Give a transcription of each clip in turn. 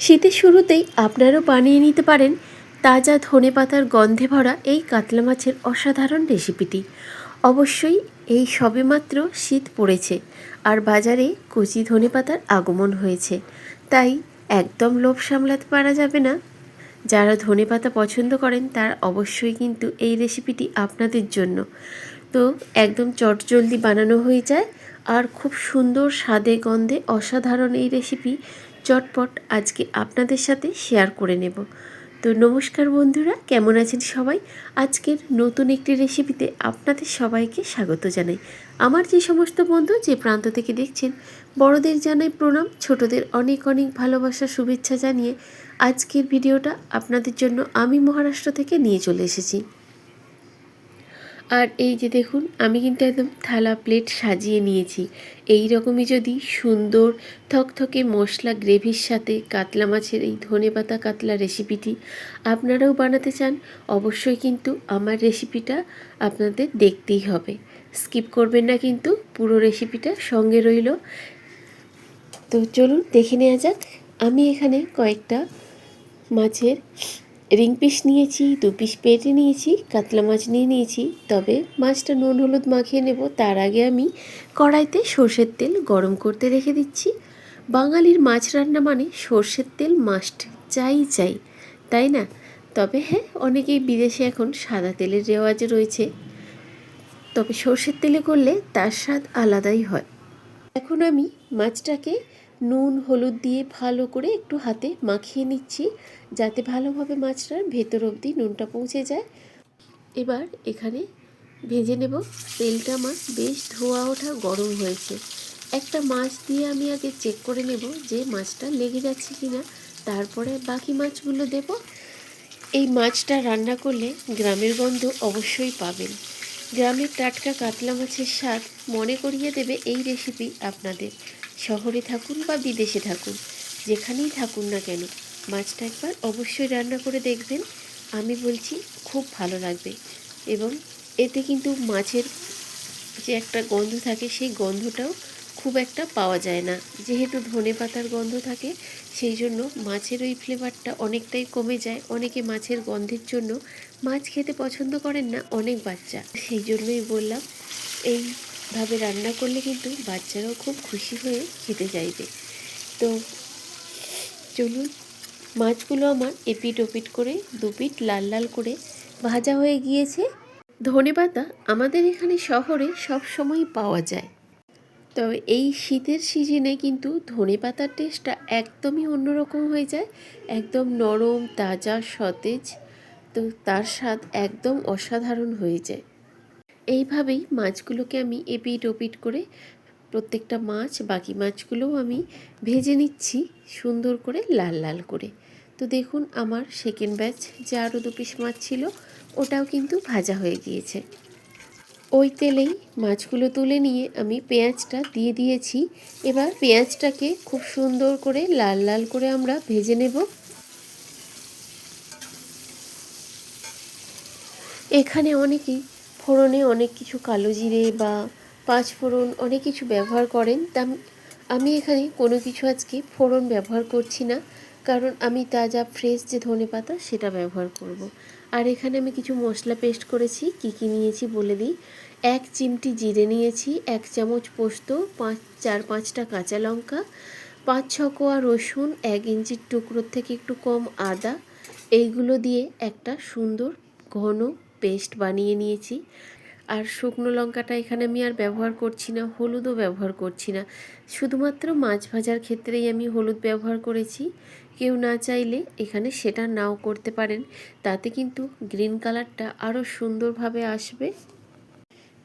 শীতের শুরুতেই আপনারাও বানিয়ে নিতে পারেন তাজা ধনেপাতার গন্ধে ভরা এই কাতলা মাছের অসাধারণ রেসিপিটি। অবশ্যই এই সবেমাত্র শীত পড়েছে আর বাজারে কচি ধনেপাতার আগমন হয়েছে, তাই একদম লোভ সামলাতে পারা যাবে না। যারা ধনেপাতা পছন্দ করেন তার অবশ্যই কিন্তু এই রেসিপিটি আপনাদের জন্য। তো একদম চটজলদি বানানো হয়ে যায় আর খুব সুন্দর স্বাদে গন্ধে অসাধারণ এই রেসিপি চটপট আজকে আপনাদের সাথে শেয়ার করে নেব। তো নমস্কার বন্ধুরা, কেমন আছেন সবাই? আজকের নতুন একটি রেসিপিতে আপনাদের সবাইকে স্বাগত জানাই। আমার যে সমস্ত বন্ধু যে প্রান্ত থেকে দেখছেন, বড়দের জানাই প্রণাম, ছোটদের অনেক অনেক ভালোবাসা, শুভেচ্ছা জানিয়ে আজকের ভিডিওটা আপনাদের জন্য আমি মহারাষ্ট্র থেকে নিয়ে চলে এসেছি। আর এই যে দেখুন, আমি কিন্তু একদম থালা প্লেট সাজিয়ে নিয়েছি। এই রকমই যদি সুন্দর থকথকে মশলা গ্রেভির সাথে কাতলা মাছের এই ধনেপাতা কাতলা রেসিপিটি আপনারাও বানাতে চান, অবশ্যই কিন্তু আমার রেসিপিটা আপনাদের দেখতেই হবে। স্কিপ করবেন না কিন্তু, পুরো রেসিপিটা সঙ্গে রইল। তো চলুন দেখে নেওয়া যাক, আমি এখানে কয়েকটা মাছের রিং পিস নিয়েছি, দু পিস পেটে নিয়েছি, কাতলা মাছ নিয়ে নিয়েছি। তবে মাছটা নুন হলুদ মাখিয়ে নেব, তার আগে আমি কড়াইতে সর্ষের তেল গরম করতে রেখে দিচ্ছি। বাঙালির মাছ রান্না মানে সর্ষের তেল মাস্ট চাই চাই, তাই না? তবে হ্যাঁ অনেকেই বিদেশে এখন সাদা তেলের রেওয়াজ রয়েছে। তবে সর্ষের তেলে করলে তার স্বাদ আলাদাই হয়। এখন আমি মাছটাকে নুন, হলুদ দিয়ে ভালো করে একটু হাতে মাখিয়ে নিচ্ছি যাতে ভালোভাবে মাছটার ভেতর অবধি নুনটা পৌঁছে যায়। এবার এখানে ভেজে নেব। তেলটা আমার বেশ ধোয়া ওঠা গরম হয়েছে। একটা মাছ দিয়ে আমি আগে চেক করে নেব যে মাছটা লেগে যাচ্ছে কি না তারপরে বাকি মাছগুলো দেব। এই মাছটা রান্না করলে গ্রামের গন্ধ অবশ্যই পাবেন। গ্রামের টাটকা কাতলা মাছের স্বাদ মনে করিয়ে দেবে এই রেসিপি আপনাদের। শহরে থাকুন বা বিদেশে থাকুন, যেখানেই থাকুন না কেন, মাছটা একবার অবশ্যই রান্না করে দেখবেন। আমি বলছি, খুব ভালো লাগবে। এবং এতে কিন্তু মাছের যে একটা গন্ধ থাকে, সেই গন্ধটাও খুব একটা পাওয়া যায় না। যেহেতু ধনে পাতার গন্ধ থাকে, সেই জন্য মাছের ওই ফ্লেভারটা অনেকটাই কমে যায়। অনেকে মাছের গন্ধের জন্য মাছ খেতে পছন্দ করেন না, অনেক বাচ্চা। সেই জন্যই বললাম এইভাবে রান্না করলে কিন্তু বাচ্চারাও খুব খুশি হয়ে খেতে চাইবে। তো চলুন, মাছগুলো আমার এপিট ওপিট করে দুপিট লাল লাল করে ভাজা হয়ে গিয়েছে। ধনেপাতা আমাদের এখানে শহরে সব সময় পাওয়া যায়। তবে এই শীতের সিজনে কিন্তু ধনে পাতার টেস্টটা একদমই অন্যরকম হয়ে যায়, একদম নরম, তাজা, সতেজ, তো তার স্বাদ একদম অসাধারণ হয়ে যায়। এইভাবেই মাছগুলোকে আমি এপিট ওপিট করে প্রত্যেকটা মাছ, বাকি মাছগুলোও আমি ভেজে নিচ্ছি সুন্দর করে লাল লাল করে। তো দেখুন আমার সেকেন্ড ব্যাচ যে আরও দু পিস মাছ ছিল, ওটাও কিন্তু ভাজা হয়ে গিয়েছে। ওই তেলেই মাছগুলো তুলে নিয়ে আমি পেঁয়াজটা দিয়ে দিয়েছি। এবার পেঁয়াজটাকে খুব সুন্দর করে লাল লাল করে আমরা ভেজে নেব। এখানে অনেকেই ফোড়নে অনেক কিছু কালো জিরে বা পাঁচ ফোড়ন অনেক কিছু ব্যবহার করেন। তা আমি এখানে কোনো কিছু আজকে ফোড়ন ব্যবহার করছি না, কারণ আমি তাজা ফ্রেশ যে ধনে পাতা সেটা ব্যবহার করব। আর এখানে আমি কিছু মশলা পেস্ট করেছি, কি কি নিয়েছি বলে দিই। এক চিমটি জিরে নিয়েছি, এক চামচ পোস্ত, পাঁচ, চার পাঁচটা কাঁচা লঙ্কা, পাঁচ ছ কোয়া রসুন, এক ইঞ্চির টুকরোর থেকে একটু কম আদা। এইগুলো দিয়ে একটা সুন্দর ঘন পেস্ট বানিয়ে নিয়েছি। আর শুকনো লঙ্কাটা এখানে আমি আর ব্যবহার করছি না, হলুদও ব্যবহার করছি না। শুধুমাত্র মাছ ভাজার ক্ষেত্রেই আমি হলুদ ব্যবহার করেছি। কেউ না চাইলে এখানে সেটা নাও করতে পারেন। তাতে কিন্তু গ্রিন কালারটা আরও সুন্দরভাবে আসবে।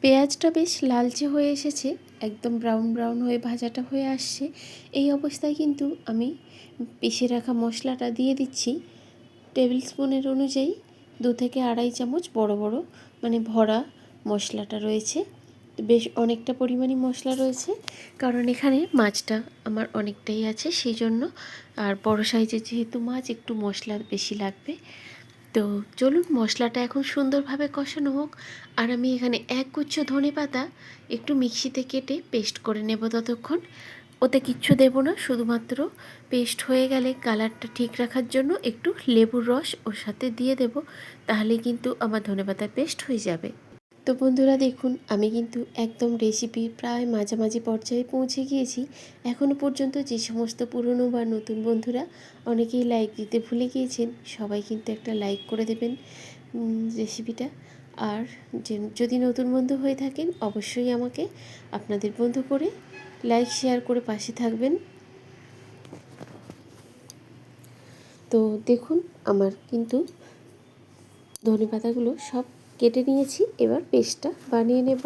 পেঁয়াজটা বেশ লালচে হয়ে এসেছে, একদম ব্রাউন ব্রাউন হয়ে ভাজাটা হয়ে আসছে। এই অবস্থায় কিন্তু আমি পিষে রাখা মশলাটা দিয়ে দিচ্ছি। টেবিল স্পুনের অনুযায়ী দু থেকে আড়াই চামচ বড় বড় মানে ভরা মশলাটা রয়েছে। বেশ অনেকটা পরিমাণই মশলা রয়েছে। কারণ এখানে মাছটা আমার অনেকটাই আছে সেই জন্য আর বড় সাইজের যেহেতু মাছ, একটু মশলা বেশি লাগবে। তো চলুন মশলাটা এখন সুন্দরভাবে কষানো হোক। আর আমি এখানে এক গুচ্ছ ধনে পাতা একটু মিক্সিতে কেটে পেস্ট করে নেব ততক্ষণ। ওতে কিচ্ছু দেবো না, শুধুমাত্র পেস্ট হয়ে গেলে কালারটা ঠিক রাখার জন্য একটু লেবুর রস ওর সাথে দিয়ে দেব তাহলে কিন্তু আমার ধনেপাতার পেস্ট হয়ে যাবে। তো বন্ধুরা দেখুন, আমি কিন্তু একদম রেসিপি প্রায় মাঝামাঝি পর্যায়ে পৌঁছে গিয়েছি। এখনও পর্যন্ত যে সমস্ত পুরনো বা নতুন বন্ধুরা অনেকেই লাইক দিতে ভুলে গিয়েছেন, সবাই কিন্তু একটা লাইক করে দেবেন রেসিপিটা আর যদি নতুন বন্ধু হয়ে থাকেন, অবশ্যই আমাকে আপনাদের বন্ধু করে লাইক শেয়ার করে পাশে থাকবেন। তো দেখুন, আমার কিন্তু ধনে পাতাগুলো সব কেটে নিয়েছি। এবার পেস্টটা বানিয়ে নেব।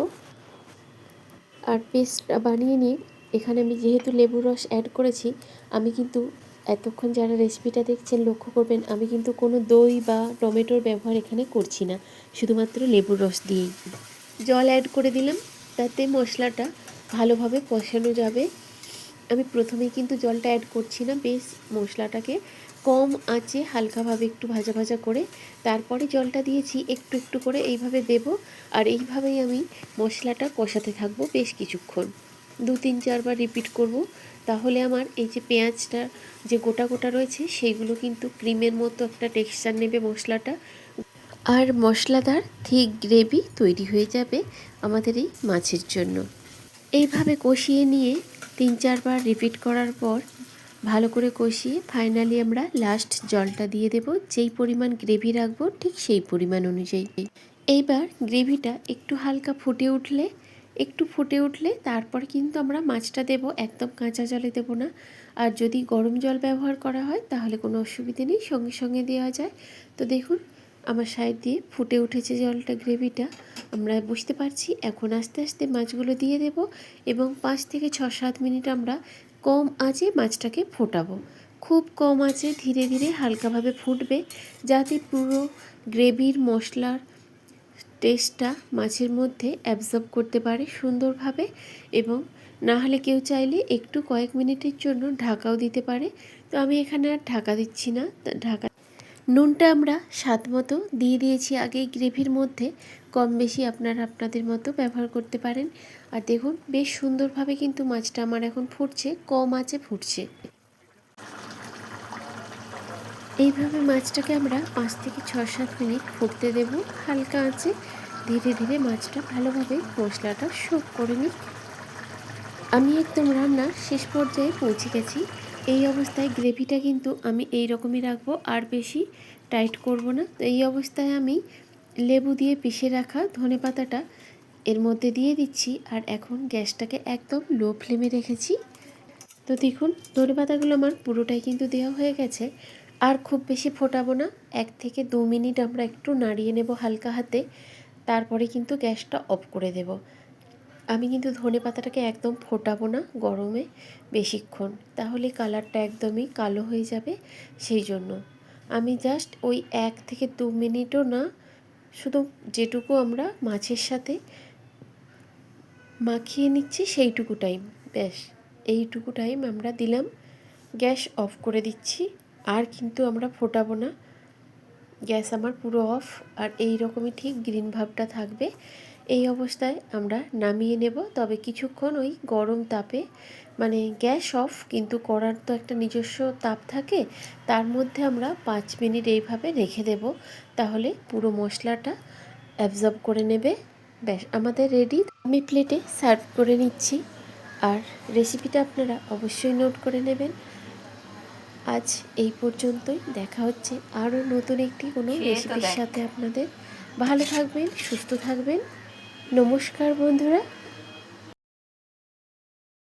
আর পেস্টটা বানিয়ে নিয়ে এখানে আমি যেহেতু লেবুর রস অ্যাড করেছি, আমি কিন্তু এতক্ষণ যারা রেসিপিটা দেখছেন, লক্ষ্য করবেন, আমি কিন্তু কোনো দই বা টমেটোর ব্যবহার এখানে করছি না। শুধুমাত্র লেবুর রস দিয়েই। জল অ্যাড করে দিলাম। তাতে মশলাটা ভালোভাবে কষানো যাবে। আমি প্রথমেই কিন্তু জলটা অ্যাড করছি না, বেশ মশলাটাকে। কম আঁচে হালকাভাবে একটু ভাজা ভাজা করে তারপরে জলটা দিয়েছি, একটু একটু করে এইভাবে দেব আর এইভাবেই আমি মশলাটা কষাতে থাকব বেশ কিছুক্ষণ। দু, তিন চারবার রিপিট করব। তাহলে আমার এই যে পেঁয়াজটা যে গোটা গোটা রয়েছে সেইগুলো কিন্তু ক্রিমের মতো একটা টেক্সচার নেবে মশলাটা। আর মশলাদার ঠিক গ্রেভি তৈরি হয়ে যাবে আমাদের এই মাছের জন্য। এইভাবে কষিয়ে নিয়ে তিন চারবার রিপিট করার পর ভালো করে কষিয়ে ফাইনালি আমরা লাস্ট জলটা দিয়ে দেব। যেই পরিমাণ গ্রেভি রাখব ঠিক সেই পরিমাণ অনুযায়ী। এইবার গ্রেভিটা একটু হালকা ফুটে উঠলে, একটু ফুটে উঠলে তারপর কিন্তু আমরা মাছটা দেব, একদম কাঁচা জলে দেব না। আর যদি গরম জল ব্যবহার করা হয় তাহলে কোনো অসুবিধে নেই, সঙ্গে সঙ্গে দেওয়া যায়। তো দেখুন আমার সাইড দিয়ে ফুটে উঠেছে জলটা, গ্রেভিটা। আমরা বুঝতে পারছি, এখন আস্তে আস্তে মাছগুলো দিয়ে দেব এবং পাঁচ থেকে ছ সাত মিনিট আমরা কম আঁচে মাছটাকে ফোটাবো। খুব কম আঁচে ধীরে ধীরে হালকাভাবে ফুটবে যাতে পুরো গ্রেভির মশলার টেস্টটা মাছের মধ্যে অ্যাবজর্ব করতে পারে সুন্দরভাবে এবং না হলে কেউ চাইলে একটু কয়েক মিনিটের জন্য ঢাকাও দিতে পারে। তো আমি এখানে আর ঢাকা দিচ্ছি না, ঢাকা নুনটা আমরা স্বাদ মতো দিয়ে দিয়েছি আগেই গ্রেভির মধ্যে। কম বেশি আপনারা আপনাদের মতো ব্যবহার করতে পারেন। আর দেখুন, বেশ সুন্দরভাবে কিন্তু মাছটা আমার এখন ফুটছে, কম আঁচে ফুটছে। এইভাবে মাছটাকে আমরা পাঁচ থেকে ছ সাত মিনিট ফুটতে দেব হালকা আঁচে। ধীরে ধীরে মাছটা ভালোভাবে মশলাটা শোক করে নিই আমি একদম রান্নার শেষ পর্যায়ে পৌঁছে গেছি। এই অবস্থায় গ্রেভিটা কিন্তু আমি এই রকমই রাখব, আর বেশি টাইট করব না। তো এই অবস্থায় আমি লেবু দিয়ে পিষে রাখা ধনে পাতাটা এর মধ্যে দিয়ে দিচ্ছি, আর এখন গ্যাসটাকে একদম লো ফ্লেমে রেখেছি। তো দেখুন, ধনে পাতাগুলো আমার পুরোটাই কিন্তু দেওয়া হয়ে গেছে, আর খুব বেশি ফোটাবো না। এক থেকে দু মিনিট আমরা একটু নাড়িয়ে নেব হালকা হাতে, তারপরে কিন্তু গ্যাসটা অফ করে দেব। আমি কিন্তু ধনে পাতাটাকে একদম ফোটাবো না গরমে বেশিক্ষণ। তাহলে কালারটা একদমই কালো হয়ে যাবে সেই জন্য। আমি জাস্ট ওই এক থেকে দু মিনিটও না, শুধু যেটুকু আমরা মাছের সাথে মাখিয়ে নিচ্ছি সেইটুকু টাইম ব্যাস, এইটুকু টাইম আমরা দিলাম। গ্যাস অফ করে দিচ্ছি। আর কিন্তু আমরা ফোটাবো না। গ্যাস আমার পুরো অফ, আর এই রকমই ঠিক গ্রিন ভাবটা থাকবে। এই অবস্থায় আমরা নামিয়ে নেব। তবে কিছুক্ষণ ওই গরম তাপে মানে গ্যাস অফ কিন্তু করার তো একটা নিজস্ব তাপ থাকে, তার মধ্যে আমরা পাঁচ মিনিট এইভাবে রেখে দেব। তাহলে পুরো মশলাটা অ্যাবজর্ব করে নেবে। ব্যাস, আমাদের রেডি আমি প্লেটে সার্ভ করে নিচ্ছি। আর রেসিপিটা আপনারা অবশ্যই নোট করে নেবেন। আজ এই পর্যন্তই। দেখা হচ্ছে আরও নতুন একটি কোনো রেসিপির সাথে আপনাদের। ভালো থাকবেন সুস্থ থাকবেন। নমস্কার বন্ধুরা।